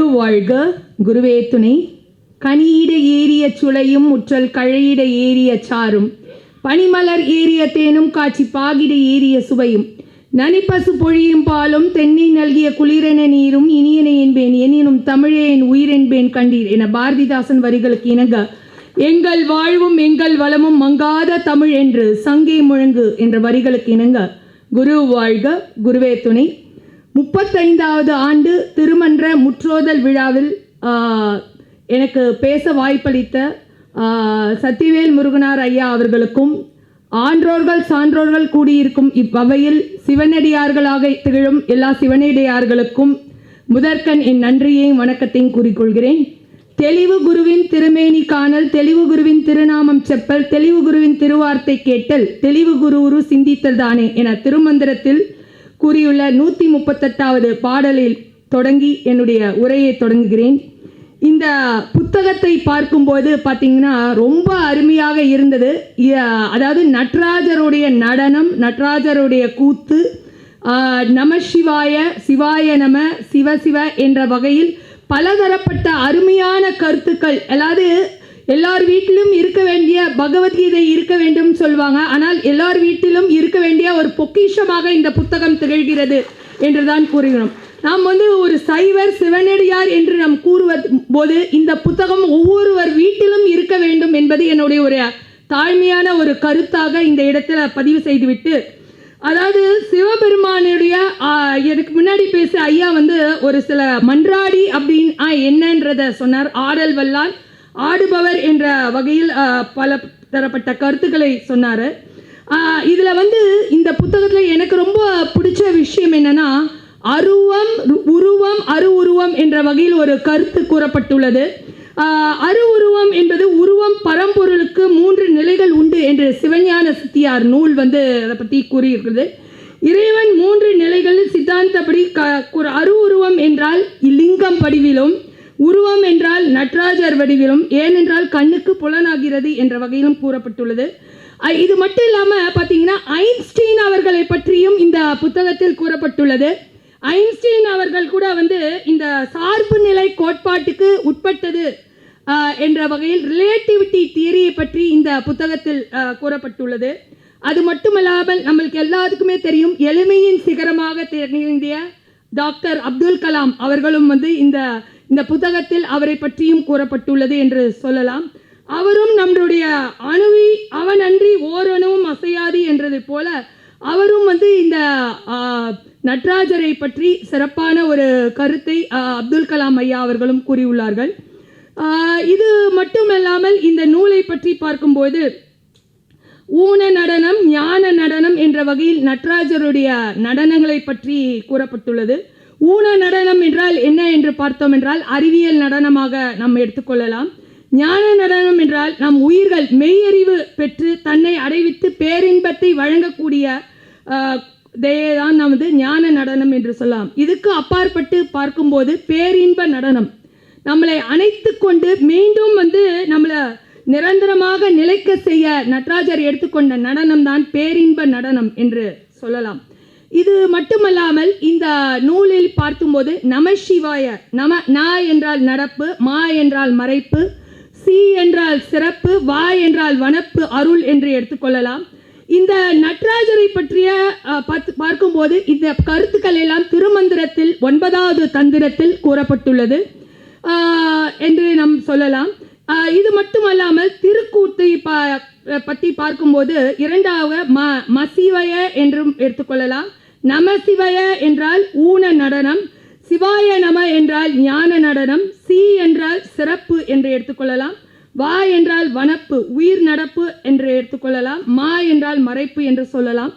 திருவாழ்க வாழ்க குருவே துணை. கனியிட ஏறிய சுளையும் முற்றல் கழையிட ஏறிய சாரும். பனிமலர் ஏறிய தேனும் காட்சி பாகிட ஏறிய சுவையும். நனிப்பசு பொழியும் பாலும் தென்னை நல்கிய குளிரென நீரும் இனியன என்பேன் எனினும் தமிழே என் உயிரென்பேன் கண்டீர் என பாரதிதாசன் வரிகளுக்கு இணங்க எங்கள் வாழ்வும் எங்கள் வளமும் மங்காத தமிழ் என்று சங்கே முழங்கு என்ற வரிகளுக்கு இணங்க குரு வாழ்க குருவே துணை. முப்பத்தைந்தாவது ஆண்டு திருமன்ற முற்றோதல் விழாவில் எனக்கு பேச வாய்ப்பளித்த ஆஹ், சத்திவேல் முருகனார் ஐயா அவர்களுக்கும் ஆன்றோர்கள் சான்றோர்கள் கூடியிருக்கும் இவ்வகையில் சிவனடியார்களாக திகழும் எல்லா சிவனடியார்களுக்கும் முதற்கண் என் நன்றியையும் வணக்கத்தையும் கூறிக்கொள்கிறேன். தெளிவு குருவின் திருமேனி காணல் தெளிவு குருவின் திருநாமம் செப்பல் தெளிவு குருவின் திருவார்த்தை கேட்டல் தெளிவு குரு சிந்தித்தல் தானே என திருமந்திரத்தில் கூறியுள்ள நூற்றி முப்பத்தெட்டாவது பாடலில் தொடங்கி என்னுடைய உரையை தொடங்குகிறேன். இந்த புத்தகத்தை பார்க்கும்போது பார்த்தீங்கன்னா ரொம்ப அருமையாக இருந்தது. அதாவது நட்ராஜருடைய நடனம் நட்ராஜருடைய கூத்து நம சிவாய சிவாய நம சிவ சிவ என்ற வகையில் பலதரப்பட்ட அருமையான கருத்துக்கள் அதாவது எல்லார் வீட்டிலும் இருக்க வேண்டிய பகவத்கீதை இருக்க வேண்டும் சொல்லுவாங்க ஆனால் எல்லார் வீட்டிலும் இருக்க வேண்டிய ஒரு பொக்கிஷமாக இந்த புத்தகம் திகழ்கிறது என்றுதான் கூறுகிறோம். நாம் வந்து ஒரு சைவர் சிவனடியார் என்று நாம் கூறுவது போது இந்த புத்தகம் ஒவ்வொருவர் வீட்டிலும் இருக்க வேண்டும் என்பது என்னுடைய ஒரு தாழ்மையான ஒரு கருத்தாக இந்த இடத்துல பதிவு செய்துவிட்டு அதாவது சிவபெருமானுடைய எனக்கு முன்னாடி பேச ஐயா வந்து ஒரு சில மன்றாடி அப்படின்னு ஆ, என்னன்றத சொன்னார். ஆடல் வல்லால் ஆடுபவர் என்ற வகையில் பல தரப்பட்ட கருத்துக்களை சொன்னார். இதில் வந்து இந்த புத்தகத்தில் எனக்கு ரொம்ப பிடிச்ச விஷயம் என்னென்னா அருவம் உருவம் அரு உருவம் என்ற வகையில் ஒரு கருத்து கூறப்பட்டுள்ளது. அரு உருவம் என்பது உருவம் பரம்பொருளுக்கு மூன்று நிலைகள் உண்டு என்று சிவஞான சித்தியார் நூல் வந்து அதை பற்றி கூறியிருக்கிறது. இறைவன் மூன்று நிலைகளில் சித்தாந்தப்படி க அரு உருவம் என்றால் லிங்கம் வடிவிலும் உருவம் என்றால் நட்ராஜர் வடிவிலும் ஏனென்றால் கண்ணுக்கு புலனாகிறது என்ற வகையிலும் கூறப்பட்டுள்ளது. இது மட்டும் இல்லாமல் பார்த்தீங்கன்னா ஐன்ஸ்டீன் அவர்களை பற்றியும் இந்த புத்தகத்தில் கூறப்பட்டுள்ளது. ஐன்ஸ்டீன் அவர்கள் கூட வந்து இந்த சார்பு நிலை கோட்பாட்டுக்கு உட்பட்டது என்ற வகையில் ரிலேட்டிவிட்டி தியரியை பற்றி இந்த புத்தகத்தில் கூறப்பட்டுள்ளது. அது மட்டுமல்லாமல் நம்மளுக்கு எல்லாத்துக்குமே தெரியும் எளிமையின் சிகரமாக தெரிந்திய டாக்டர் அப்துல் கலாம் அவர்களும் வந்து இந்த இந்த புத்தகத்தில் அவரை பற்றியும் கூறப்பட்டுள்ளது என்று சொல்லலாம். அவரும் நம்முடைய அணுவி அவன் அன்றி ஓரணுவும் அசையாது என்றது போல அவரும் வந்து இந்த நட்ராஜரை பற்றி சிறப்பான ஒரு கருத்தை அப்துல் கலாம் ஐயா அவர்களும் கூறியுள்ளார்கள். இது மட்டுமல்லாமல் இந்த நூலை பற்றி பார்க்கும்போது ஊன நடனம் ஞான நடனம் என்ற வகையில் நட்ராஜருடைய நடனங்களை பற்றி கூறப்பட்டுள்ளது. ஊன நடனம் என்றால் என்ன என்று பார்த்தோம் என்றால் அறிவியல் நடனமாக நாம் எடுத்துக்கொள்ளலாம். ஞான நடனம் என்றால் நம் உயிர்கள் மெய்யறிவு பெற்று தன்னை அடைவித்து பேரின்பத்தை வழங்கக்கூடிய ஆஹ், தான் நமது ஞான நடனம் என்று சொல்லலாம். இதுக்கு அப்பாற்பட்டு பார்க்கும்போது பேரின்ப நடனம். நம்மளை அணைத்து கொண்டு மீண்டும் வந்து நம்மளை நிரந்தரமாக நிலைக்க செய்ய நட்ராஜர் எடுத்துக்கொண்ட நடனம் தான் பேரின்ப நடனம் என்று சொல்லலாம். இது மட்டுமல்லாமல் இந்த நூலில் பார்க்கும்போது நம சிவாய நம நா என்றால் நடப்பு மா என்றால் மறைப்பு சி என்றால் சிறப்பு வா என்றால் வனப்பு அருள் என்று எடுத்துக்கொள்ளலாம் இந்த நட்ராஜரை பற்றிய பார்த்து- பார்க்கும்போது இந்த கருத்துக்கள் எல்லாம் திருமந்திரத்தில் ஒன்பதாவது தந்திரத்தில் கூறப்பட்டுள்ளது. என்று நாம் சொல்லலாம். இது மட்டுமல்லாமல் திருக்கூத்தை பற்றி பார்க்கும்போது இரண்டாவது ம மசிவய என்றும் எடுத்துக்கொள்ளலாம் நமசிவய என்றால் ஊன நடனம் சிவாய நம என்றால் ஞான நடனம் சி என்றால் சிறப்பு என்று எடுத்துக்கொள்ளலாம் வா என்றால் வனப்பு உயிர் நடப்பு என்று எடுத்துக்கொள்ளலாம் மா என்றால் மறைப்பு என்று சொல்லலாம்.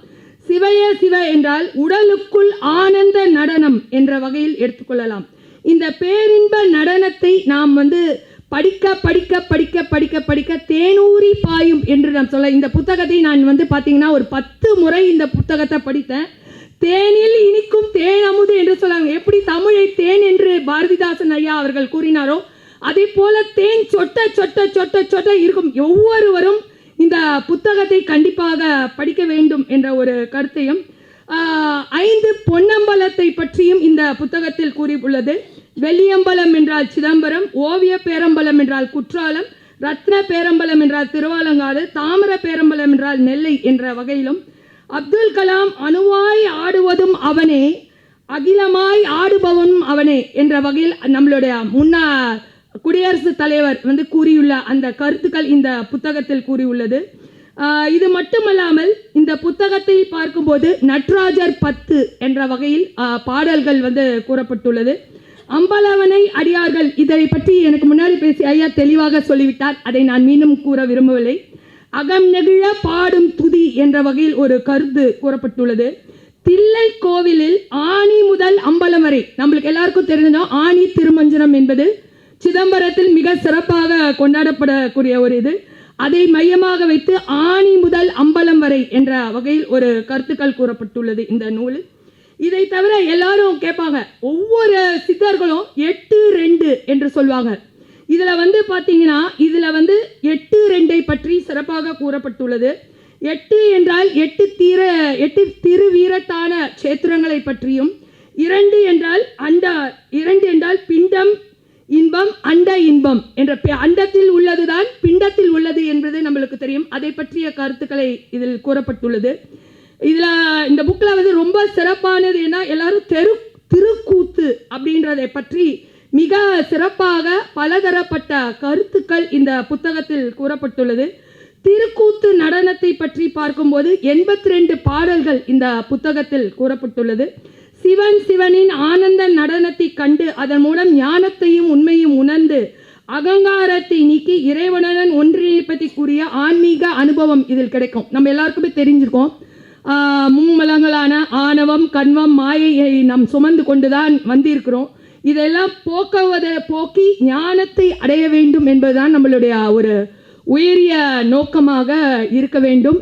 சிவய சிவ என்றால் உடலுக்குள் ஆனந்த நடனம் என்ற வகையில் எடுத்துக்கொள்ளலாம். இந்த பேரின்ப நடனத்தை நாம் வந்து படிக்க படிக்க படிக்க படிக்க படிக்க தேனூரி பாயும் என்று நாம் சொல்ல இந்த புத்தகத்தை நான் வந்து பார்த்தீங்கன்னா ஒரு பத்து முறை இந்த புத்தகத்தை படித்தேன். தேனில் இனிக்கும் தேன் அமுது என்று சொல்லாங்க. எப்படி தமிழை தேன் என்று பாரதிதாசன் ஐயா அவர்கள் கூறினாரோ அதே போல தேன் சொட்ட சொட்ட சொட்ட சொட்ட இருக்கும் ஒவ்வொருவரும் இந்த புத்தகத்தை கண்டிப்பாக படிக்க வேண்டும் என்ற ஒரு கருத்தையும் ஐந்து பொன்னம்பலத்தை பற்றியும் இந்த புத்தகத்தில் கூறியுள்ளது. வெள்ளியம்பலம் என்றால் சிதம்பரம் ஓவிய பேரம்பலம் என்றால் குற்றாலம் ரத்ன பேரம்பலம் என்றால் திருவாலங்காடு தாமிர பேரம்பலம் என்றால் நெல்லை என்ற வகையிலும் அப்துல் கலாம் அணுவாய் ஆடுவதும் அவனே அகிலமாய் ஆடுபவனும் அவனே என்ற வகையில் நம்மளுடைய முன்னாள் குடியரசுத் தலைவர் வந்து கூறியுள்ள அந்த கருத்துக்கள் இந்த புத்தகத்தில் கூறியுள்ளது. இது மட்டுமல்லாமல் இந்த புத்தகத்தை பார்க்கும்போது நட்ராஜர் பத்து என்ற வகையில் பாடல்கள் வந்து கூறப்பட்டுள்ளது. அம்பலவனை அடியார்கள் இதை பற்றி எனக்கு முன்னாடி பேசி ஐயா தெளிவாக சொல்லிவிட்டார். அதை நான் மீண்டும் கூற விரும்பவில்லை. அகம் நெகிழ பாடும் துதி என்ற வகையில் ஒரு கருத்து கூறப்பட்டுள்ளது. தில்லை கோவிலில் ஆணி முதல் அம்பலம் வரை நம்மளுக்கு எல்லாருக்கும் தெரிஞ்சோம் ஆணி திருமஞ்சனம் என்பது சிதம்பரத்தில் மிக சிறப்பாக கொண்டாடப்படக்கூடிய ஒரு இது. அதை மையமாக வைத்து ஆணி முதல் அம்பலம் வரை என்ற வகையில் ஒரு கருத்துக்கள் கூறப்பட்டுள்ளது இந்த நூல். இதை தவிர எல்லாரும் கேட்பாங்க ஒவ்வொரு சித்தர்களும் எட்டு ரெண்டு என்று சொல்வாங்க. இதுல வந்து பாத்தீங்கன்னா இதுல வந்து எட்டு ரெண்டை பற்றி சிறப்பாக கூறப்பட்டுள்ளது. எட்டு என்றால் எட்டு தீர எட்டு திருவீரத்தான கஷேத்திரங்களை பற்றியும் இரண்டு என்றால் அண்ட இரண்டு என்றால் பிண்டம் இன்பம் அண்ட இன்பம் என்ற பி- அண்டத்தில் உள்ளதுதான் பிண்டத்தில் உள்ளது என்பது நம்மளுக்கு தெரியும். அதை பற்றிய கருத்துக்களை இதில் கூறப்பட்டுள்ளது. இதில் இந்த புக்கில் வந்து ரொம்ப சிறப்பானது ஏன்னா எல்லாரும் தெரு திருக்கூத்து அப்படின்றதை பற்றி மிக சிறப்பாக பலதரப்பட்ட கருத்துக்கள் இந்த புத்தகத்தில் கூறப்பட்டுள்ளது. திருக்கூத்து நடனத்தை பற்றி பார்க்கும்போது எண்பத்தி ரெண்டு பாடல்கள் இந்த புத்தகத்தில் கூறப்பட்டுள்ளது. சிவன் சிவனின் ஆனந்த நடனத்தை கண்டு அதன் மூலம் ஞானத்தையும் உண்மையும் உணர்ந்து அகங்காரத்தை நீக்கி இறைவனுடன் ஒன்றிணைப்பதை கூறிய ஆன்மீக அனுபவம் இதில் கிடைக்கும். நம்ம எல்லாருக்குமே தெரிஞ்சிருக்கோம். மும்மலங்களான ஆணவம் கண்வம் மாயையை நாம் சுமந்து கொண்டுதான் வந்திருக்கிறோம். இதெல்லாம் போக்குவதை போக்கி ஞானத்தை அடைய வேண்டும் என்பதுதான் நம்மளுடைய ஒரு உயரிய நோக்கமாக இருக்க வேண்டும்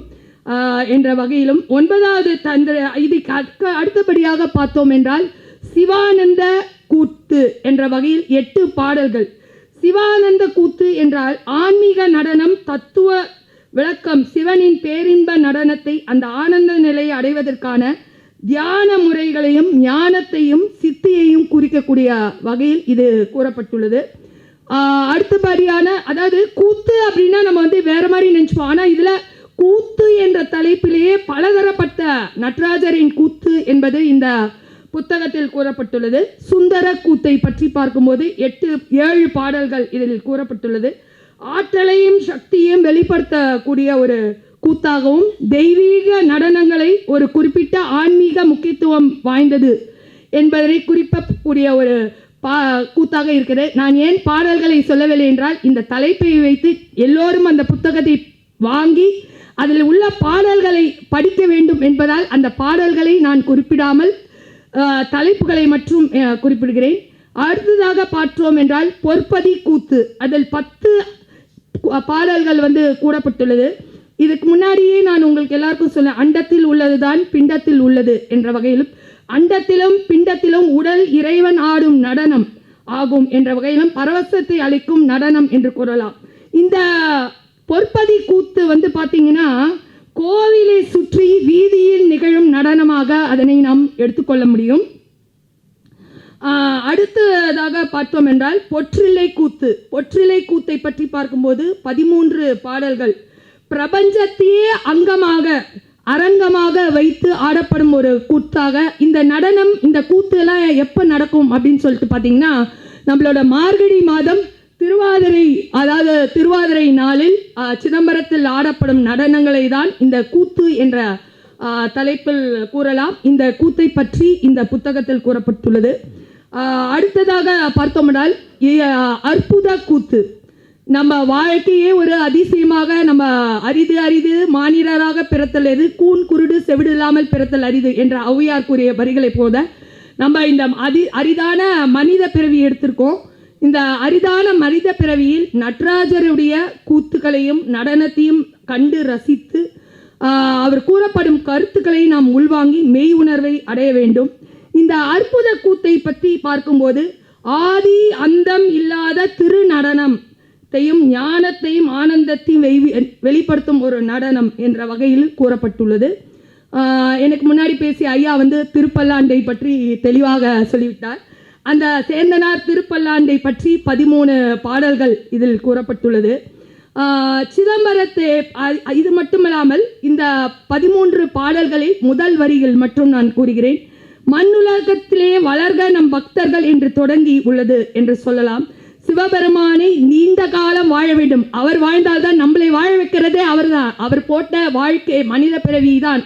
என்ற வகையிலும். ஒன்பதாவது தந்திர இதுக்கு அடுக்க- அடுத்தபடியாக பார்த்தோம் என்றால் சிவானந்த கூத்து என்ற வகையில் எட்டு பாடல்கள். சிவானந்த கூத்து என்றால் ஆன்மீக நடனம் தத்துவ விளக்கம் சிவனின் பேரின்ப நடனத்தை அந்த ஆனந்த நிலையை அடைவதற்கான தியான முறைகளையும் ஞானத்தையும் சித்தியையும் குறிக்கக்கூடிய வகையில் இது கூறப்பட்டுள்ளது. அடுத்தபடியான அதாவது கூத்து அப்படின்னா நம்ம வந்து வேற மாதிரி நினைச்சுப்போம். ஆனால் இதில் கூத்து என்ற தலைப்பிலேயே பலதரப்பட்ட நடராஜரின் கூத்து என்பது இந்த புத்தகத்தில் கூறப்பட்டுள்ளது. சுந்தர கூத்தை பற்றி பார்க்கும்போது எட்டு ஏழு பாடல்கள் இதில் கூறப்பட்டுள்ளது. ஆற்றலையும் சக்தியையும் வெளிப்படுத்தக்கூடிய ஒரு கூத்தாகவும் தெய்வீக நடனங்களை ஒரு குறிப்பிட்ட ஆன்மீக முக்கியத்துவம் வாய்ந்தது என்பதை குறிப்பிடக்கூடிய ஒரு பா கூத்தாக இருக்கிறது. நான் ஏன் பாடல்களை சொல்லவில்லை என்றால் இந்த தலைப்பை வைத்து எல்லோரும் அந்த புத்தகத்தை வாங்கி அதில் உள்ள பாடல்களை படிக்க வேண்டும் என்பதால் அந்த பாடல்களை நான் குறிப்பிடாமல் தலைப்புகளை மற்றும் குறிப்பிடுகிறேன். அடுத்ததாக பார்த்தோம் என்றால் பொற்பதி கூத்து. அதில் பத்து பாடல்கள் வந்து கூடப்பட்டுள்ளது இதுக்கு முன்னாடியே நான் உங்களுக்கு எல்லாருக்கும் சொல்ல அண்டத்தில் உள்ளதுதான் பிண்டத்தில் உள்ளது என்ற வகையிலும் அண்டத்திலும் பிண்டத்திலும் உடல் இறைவன் ஆடும் நடனம் ஆகும் என்ற வகையிலும் பரவசத்தை அளிக்கும் நடனம் என்று கூறலாம். இந்த பொற்பதி கூத்து வந்து பார்த்தீங்கன்னா கோவிலை சுற்றி வீதியில் நிகழும் நடனமாக அதனை நாம் எடுத்துக்கொள்ள முடியும். அடுத்ததாக பார்த்தோம் என்றால் பொற்றிலை கூத்து. பொற்றிலை கூத்தை பற்றி பார்க்கும்போது பதிமூன்று பாடல்கள் பிரபஞ்சத்தையே அங்கமாக அரங்கமாக வைத்து ஆடப்படும் ஒரு கூத்தாக. இந்த நடனம் இந்த கூத்து எல்லாம் எப்போ நடக்கும் அப்படின்னு சொல்லிட்டு பார்த்தீங்கன்னா நம்மளோட மார்கழி மாதம் திருவாதிரை அதாவது திருவாதிரை நாளில் சிதம்பரத்தில் ஆடப்படும் நடனங்களை தான் இந்த கூத்து என்ற தலைப்பில் கூறலாம். இந்த கூத்தை பற்றி இந்த புத்தகத்தில் கூறப்பட்டுள்ளது. அடுத்ததாக பார்த்தோம்னால் அற்புத கூத்து. நம்ம வாழ்க்கையே ஒரு அதிசயமாக நம்ம அரிது அரிது மானிடராக பிறத்தல் எது? கூன் குருடு செவிடு இல்லாமல் பிறத்தல் அரிது என்ற ஔவையார் கூறிய வரிகளை போல நம்ம இந்த அதி அரிதான மனித பிறவி எடுத்திருக்கோம். இந்த அரிதான மனித பிறவியில் நடராஜருடைய கூத்துக்களையும் நடனத்தையும் கண்டு ரசித்து அவர் கூறப்படும் கருத்துக்களை நாம் உள்வாங்கி மெய் உணர்வை அடைய வேண்டும். இந்த அற்புத கூத்தை பற்றி பார்க்கும்போது ஆதி அந்தம் இல்லாத திரு நடனம் ஞானத்தையும் ஆனந்தத்தையும் வெளிப்படுத்தும் ஒரு நடனம் என்ற வகையில் கூறப்பட்டுள்ளது. எனக்கு முன்னாடி பேசிய ஐயா வந்து திருப்பல்லாண்டை பற்றி தெளிவாக சொல்லிவிட்டார். அந்த சேந்தனார் திருப்பல்லாண்டை பற்றி பதிமூணு பாடல்கள் இதில் கூறப்பட்டுள்ளது. சிதம்பரத்தை இது மட்டுமல்லாமல் இந்த பதிமூன்று பாடல்களில் முதல் வரிகள் மட்டும் நான் கூறுகிறேன். மண்ணுலகத்திலே வளர்க நம் பக்தர்கள் என்று தொடங்கி உள்ளது என்று சொல்லலாம். சிவபெருமானை நீண்ட காலம் வாழ வேண்டும். அவர் வாழ்ந்தால்தான் நம்மளை வாழ வைக்கிறதே அவர் தான் அவர் போட்ட வாழ்க்கை மனித பிறவி தான்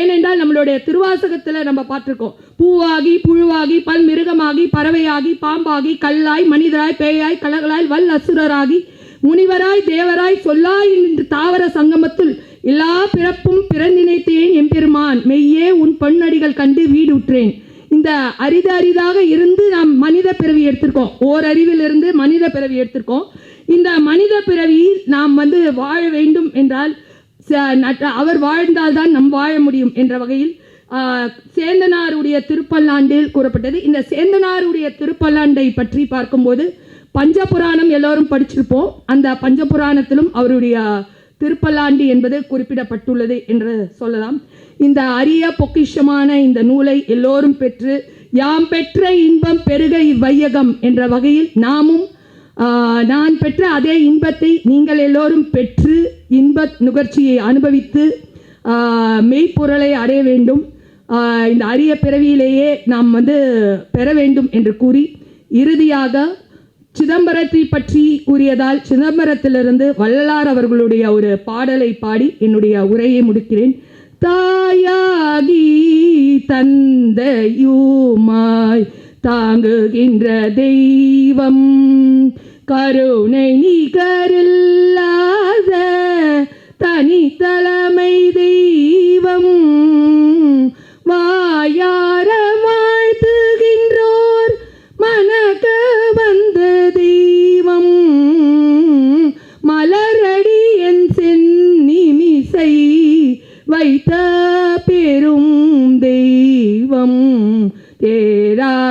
ஏனென்றால் நம்மளுடைய திருவாசகத்தில் நம்ம பார்த்துருக்கோம். பூவாகி புழுவாகி பல் மிருகமாகி பறவையாகி பாம்பாகி கல்லாய் மனிதராய் பேயாய் கலகலாய் வல் அசுரராகி முனிவராய் தேவராய் சொல்லாய் என்று தாவர சங்கமத்துள் எல்லா பிறப்பும் பிறந்தினைத்தேன் எம்பெருமான். மெய்யே உன் பொன்னடிகள் கண்டு வீடுற்றேன் இந்த அரிது அரிதாக இருந்து நாம் பிறவி எடுத்திருக்கோம். ஓர் அறிவிலிருந்து மனித பிறவி எடுத்திருக்கோம். இந்த மனித பிறவியில் நாம் வந்து வாழ வேண்டும் என்றால் ச- நட்ட- அவர் வாழ்ந்தால்தான் நம் வாழ முடியும் என்ற வகையில் சேந்தனாருடைய திருப்பல்லாண்டில் கூறப்பட்டது. இந்த சேந்தனாருடைய திருப்பல்லாண்டை பற்றி பார்க்கும்போது பஞ்சபுராணம் எல்லோரும் படிச்சிருப்போம். அந்த பஞ்சபுராணத்திலும் அவருடைய திருப்பல்லாண்டி என்பது குறிப்பிடப்பட்டுள்ளது என்று சொல்லலாம். இந்த அரிய பொக்கிஷமான இந்த நூலை எல்லோரும் பெற்று யாம் பெற்ற இன்பம் பெருக இவ்வையகம் என்ற வகையில் நாமும் நான் பெற்ற அதே இன்பத்தை நீங்கள் எல்லோரும் பெற்று இன்ப நுகர்ச்சியை அனுபவித்து மெய்ப்பொருளை அடைய வேண்டும். இந்த அரிய பிறவியிலேயே நாம் வந்து பெற வேண்டும் என்று கூறி இறுதியாக சிதம்பரத்தை பற்றி கூறியதால் சிதம்பரத்திலிருந்து வள்ளலார் அவர்களுடைய ஒரு பாடலை பாடி என்னுடைய உரையை முடிக்கிறேன். தாயாகி தந்தையுமாய் தாங்குகின்ற தெய்வம். கருணை நிகரில்லாத தனி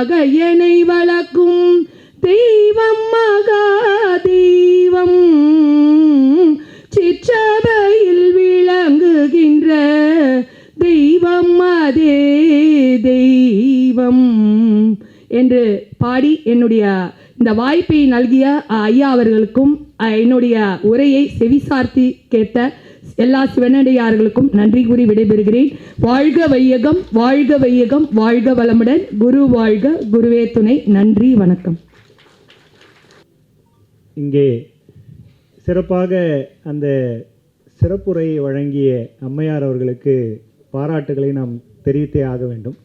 மகையனை என்னை வளர்க்கும் தெய்வம் மகா தெய்வம் சிற்றபையில் விளங்குகின்ற தெய்வம் அதே தெய்வம் என்று பாடி என்னுடைய இந்த வாய்ப்பை நல்கிய ஐயா அவர்களுக்கும் என்னுடைய உரையை செவிசார்த்தி கேட்ட எல்லா சிவனடியார்களுக்கும் நன்றி கூறி விடைபெறுகிறேன். வாழ்க வையகம் வாழ்க வையகம் வாழ்க வளமுடன். குரு வாழ்க குருவே துணை. நன்றி வணக்கம். இங்கே சிறப்பாக அந்த சிறப்புரையை வழங்கிய அம்மையார் அவர்களுக்கு பாராட்டுகளை நாம் தெரிவித்தே ஆக வேண்டும்.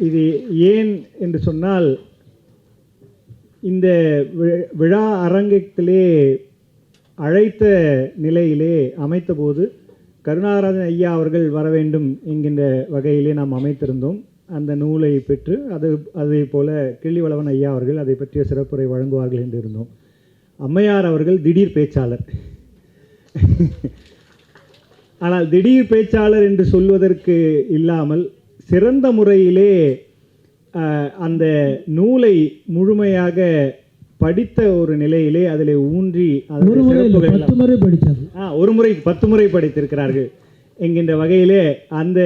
இது ஏன் என்று சொன்னால் இந்த வி- விழா அரங்கத்திலே அழைத்த நிலையிலே அமைத்தபோது கருணாராஜன் ஐயா அவர்கள் வர வேண்டும் என்கின்ற வகையிலே நாம் அமைத்திருந்தோம். அந்த நூலை பெற்று அது அதே போல கிள்ளிவளவன் ஐயா அவர்கள் அதை பற்றிய சிறப்புரை வழங்குவார்கள் என்று இருந்தோம். அம்மையார் அவர்கள் திடீர் பேச்சாளர். ஆனால் திடீர் பேச்சாளர் என்று சொல்வதற்கு இல்லாமல் சிறந்த முறையிலே அந்த நூலை முழுமையாக படித்த ஒரு நிலையிலே அதிலே ஊன்றி ஒரு முறை பத்து முறை படித்தார் ஆ ஒரு முறை பத்து முறை படித்திருக்கிறார்கள் என்கின்ற வகையிலே அந்த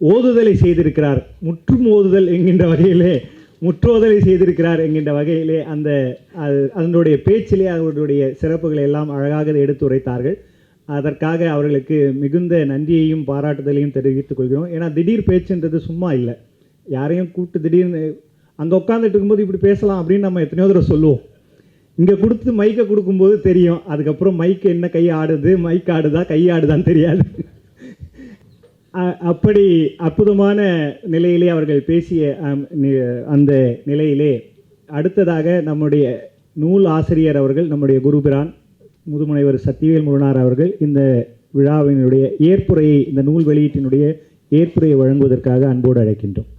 ஓதுதலை செய்திருக்கிறார். முற்றும் ஓதுதல் என்கின்ற வகையிலே முற்றோதலை செய்திருக்கிறார் என்கின்ற வகையிலே அந்த அது அதனுடைய பேச்சிலே அவர்களுடைய சிறப்புகளை எல்லாம் அழகாக எடுத்து உரைத்தார்கள் அதற்காக அவர்களுக்கு மிகுந்த நன்றியையும் பாராட்டுதலையும் தெரிவித்துக் கொள்கிறோம். ஏன்னா திடீர் பேச்சுன்றது சும்மா இல்லை. யாரையும் கூப்பிட்டு திடீர்னு அங்கே உட்காந்துட்டு இருக்கும்போது இப்படி பேசலாம் அப்படின்னு நம்ம எத்தனையோ தடவை சொல்லுவோம். இங்கே கொடுத்து மைக்கை கொடுக்கும்போது தெரியும். அதுக்கப்புறம் மைக்கு என்ன கை ஆடுது? மைக் ஆடுதா? கை ஆடுதான்னு தெரியாது. அப்படி அற்புதமான நிலையிலே அவர்கள் பேசிய அம், அந்த நிலையிலே அடுத்ததாக நம்முடைய நூல் ஆசிரியர் அவர்கள் நம்முடைய குருபிரான் முதுமுனைவர் சத்தியவேல் முருனார் அவர்கள் இந்த விழாவினுடைய ஏற்புரையை இந்த நூல் வெளியீட்டினுடைய ஏற்புரையை வழங்குவதற்காக அன்போடு அழைக்கின்றோம்.